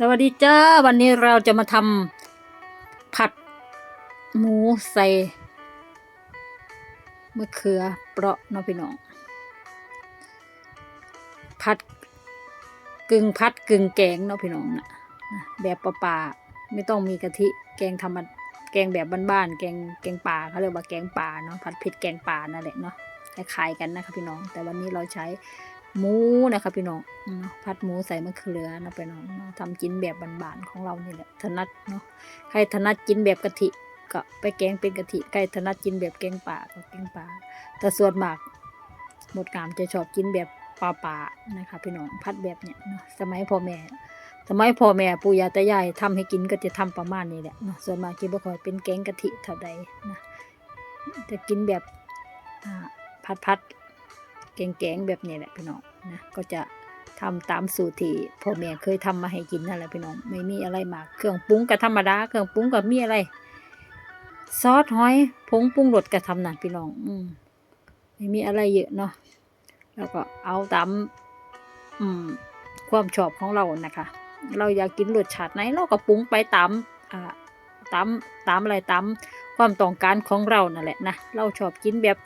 สวัสดีจ้า วันนี้เราจะมาทำผัดหมูใส่มะเขือเปราะเนาะพี่น้อง ผัดกึ่งพัดกึ่งแกงเนาะพี่น้องนะแบบปลาไม่ต้องมีกะทิแกงธรรมดแกงแบบบ้านๆแกงแกงป่าเขาเรียกว่าแกงป่าเนาะผัดเผ็ดแกงป่านั่นแหละเนาะคล้ายๆกันนะคะพี่น้อง แต่วันนี้เราใช้ หมูนะคะพี่น้องอืมผัดหมูใส่มะเขือนะพี่น้องเนาะทำกินแบบบ้านๆของเรานี่แหละถนัดเนาะใครถนัดกินแบบกะทิก็ไปแกงเป็นกะทิใครถนัดกินแบบแกงป่าก็แกงป่าแต่ส่วนมากหมดกามจะชอบกินแบบป่าป่าๆนะคะพี่น้องพัดแบบเนี้ยเนาะสมัยพ่อแม่สมัยพ่อแม่ปู่ย่าตายายทำให้กินก็จะทำประมาณนี้แหละเนาะส่วนมากกินบ่ค่อยเป็นแกงกะทิเท่าใดนะจะกินแบบอ่าพัดพัดๆแกงแกงๆแบบนี้แหละพี่น้อง นะก็จะทำตามสูตรที่พ่อแม่เคยทำมาให้กินนั่นแหละพี่น้องไม่มีอะไรมากเครื่องปรุงก็ธรรมดาเครื่องปรุงก็มีอะไร ซอสหอยผงปรุงรสก็ทำนั่นพี่น้อง อืมไม่มีอะไรเยอะเนาะแล้วก็เอาตามอืมความชอบของเรานะคะ เราอยากกินรสชาติไหนเราก็ปรุงไปตามอ่าตามตามอะไรตามความต้องการของเรานั่นแหละนะเราชอบกินแบบ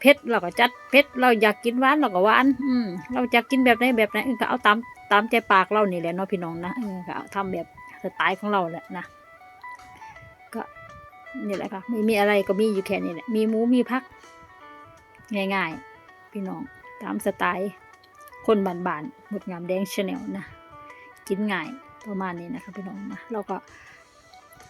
เผ็ดเราก็จัดเผ็ดเราอยากกินหวานเราก็หวานอืมเราอยากกินแบบไหนแบบไหนก็เอาตามตามใจปากเรานี่แหละเนาะพี่น้องนะก็เอาทำแบบสไตล์ของเราแหละนะก็นี่แหละค่ะไม่มีอะไรก็มีอยู่แค่นี้แหละมีหมูมีผัก ง่ายๆ พี่น้องตามสไตล์คนบานๆหมดงามแดงชาแนลนะ กินง่ายประมาณนี้นะคะพี่น้องนะเราก็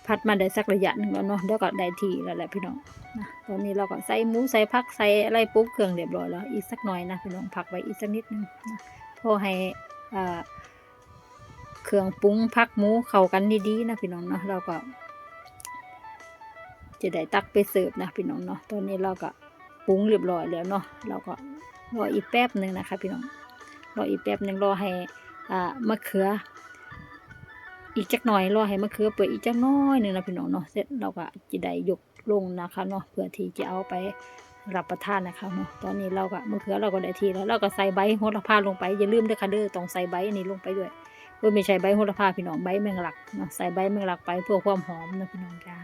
พัดมาได้สักระยะหนึ่งแล้วเนาะเดี๋ยวก็ได้ทีแล้วแหละพี่น้องนะตอนนี้เราก็ใส่หมูใส่ผักใส่อะไรปุ๊บเครื่องเรียบร้อยแล้วอีกสักหน่อยนะพี่น้องผักไว้อีกสักนิดนึงนะพอให้อ่าเครื่องปรุงผักหมูเข้ากันดีๆนะพี่น้องเนาะเราก็ จะได้ตักไปเสิร์ฟนะพี่น้องเนาะตอนนี้เราก็ปรุงเรียบร้อยแล้วเนาะเราก็รออีกแป๊บหนึ่งนะคะ พี่น้องรออีกแป๊บหนึ่งรอให้อ่ามะเขือ อีกจักหน่อยรอให้มะเขือเปื่อยอีกจักน้อยหนึ่งนะพี่น้องเนาะเสร็จเราก็จะได้ยกลงนะคะเนาะเพื่อที่จะเอาไปรับประทานนะคะเนาะตอนนี้เราก็มะเขือเราก็ได้ทีแล้วเราก็ใส่ใบโหระพาลงไปอย่าลืมด้วยค่ะเด้อต้องใส่ใบอันนี้ลงไปด้วยเพื่อไม่ใช่ใบโหระพาพี่น้องใบแมงลักเนาะใส่ใบแมงลักไปเพื่อความหอมนะพี่น้องจ้า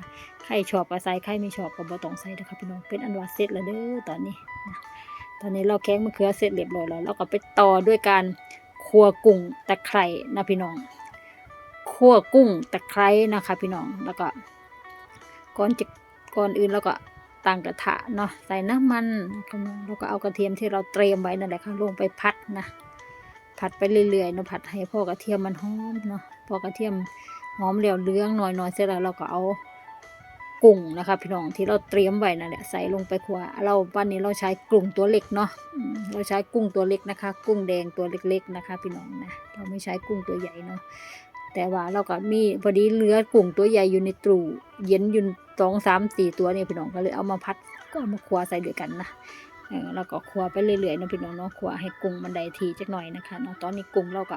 ใครชอบก็ใส่ใครไม่ชอบก็บ่ต้องใส่นะคะพี่น้องเป็นอันว่าเสร็จแล้วเด้อตอนนี้นะตอนนี้เราแข้งมะเขือเสร็จเรียบร้อยแล้วเราก็ไปต่อด้วยการคั่วกุ้งตะไคร่นะพี่น้อง คั่วกุ้งตะไคร้นะคะ พี่น้องแล้วก็ก่อนจะก่อนอื่นเราก็ตั้งกระทะเนาะใส่น้ำมันแล้วก็เอากระเทียมที่เราเตรียมไว้นั่นแหละค่ะลงไปพัดนะ ผัดไปเรื่อยๆเนาะผัดให้พอกระเทียมมันหอมเนาะพอกระเทียมหอมเหลวเลื้องหน่อยๆเสร็จแล้วเราก็เอากุ้งนะคะ พี่น้องที่เราเตรียมไว้นั่นแหละใส่ลงไปขัวเราวันนี้เราใช้กุ้งตัวเล็กเนาะเราใช้กุ้งตัวเล็กนะคะ กุ้งแดงตัวเล็กๆนะคะ พี่น้องนะเราไม่ใช้กุ้งตัวใหญ่เนาะ แต่ว่าเราก็มีพอดีเหลือกุ้งตัวใหญ่อยู่ในตู้เย็นอยู่สองสามสี่ตัวเนี่ยพี่น้องก็เลยเอามาพัดก็มาคั่วใส่ด้วยกันนะแล้วก็คั่วไปเรื่อยๆนะพี่น้องเนาะคั่วให้กุ้งมันได้ทีจักหน่อยนะคะเนาะตอนนี้กุ้งเราก็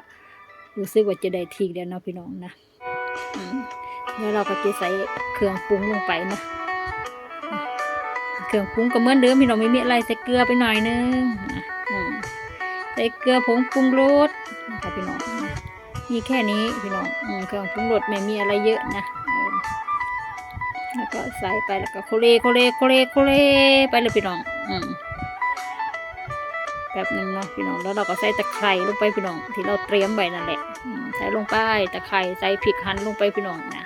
รู้สึกว่าจะได้ทีแล้วเนาะพี่น้องนะแล้วเราก็จะใส่เครื่องปรุงลงไปนะเครื่องปรุงก็เหมือนเดิมพี่น้องไม่มีอะไรใส่เกลือไปหน่อยนึงนะอืมใส่เกลือผงปรุงรสนะคะพี่น้อง มีแค่นี้พี่น้องเครื่องปรุงรสไม่มีอะไรเยอะนะแล้วก็ใส่ไปแล้วก็โคเลโคเลโคเลโคเลไปเลยพี่น้องอืมแป๊บหนึ่งเนาะพี่น้องแล้วเราก็ใส่ตะไคร้ลงไปพี่น้อง ที่เราเตรียมไว้นั่นแหละใส่ลงไปตะไคร้ใส่พริกหั่นลงไปพี่น้องนะ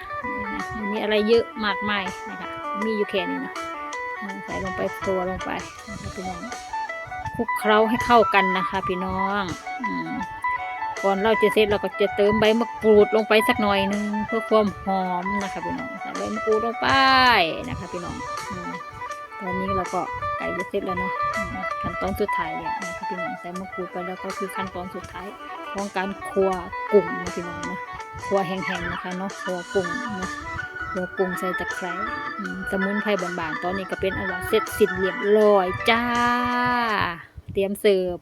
มีอะไรเยอะมากมายนะคะมีอยู่แค่นี้นะใส่ลงไปตัวลงไปนะคะพี่น้องคลุกเคล้าให้เข้ากันนะคะ พี่น้องอืม ก่อนเราจะเสร็จเราก็จะเติมใบมะกรูดลงไปสักหน่อยหนึงเพื่อความหอมนะคะพี่น้องใส่ใบมะกรูดลงไปนะคะพี่น้องตอนนี้เราก็ไก่จะเสร็จแล้วเนาะขั้นตอนสุดท้ายเนี่ยนะคะพี่น้องใส่มะกรูดไปแล้วก็คือขั้นตอนสุดท้ายของการคั่วกุ้งนะพี่น้องนะคั่วแห้งๆนะคะเนาะคั่วกุ้งนะคั่วกุ้งใส่ตะไคร้สมุนไพรบานๆตอนนี้ก็เป็นอันว่าเสร็จสิ้นเรียบร้อยจ้า เตรียมเสิร์ฟ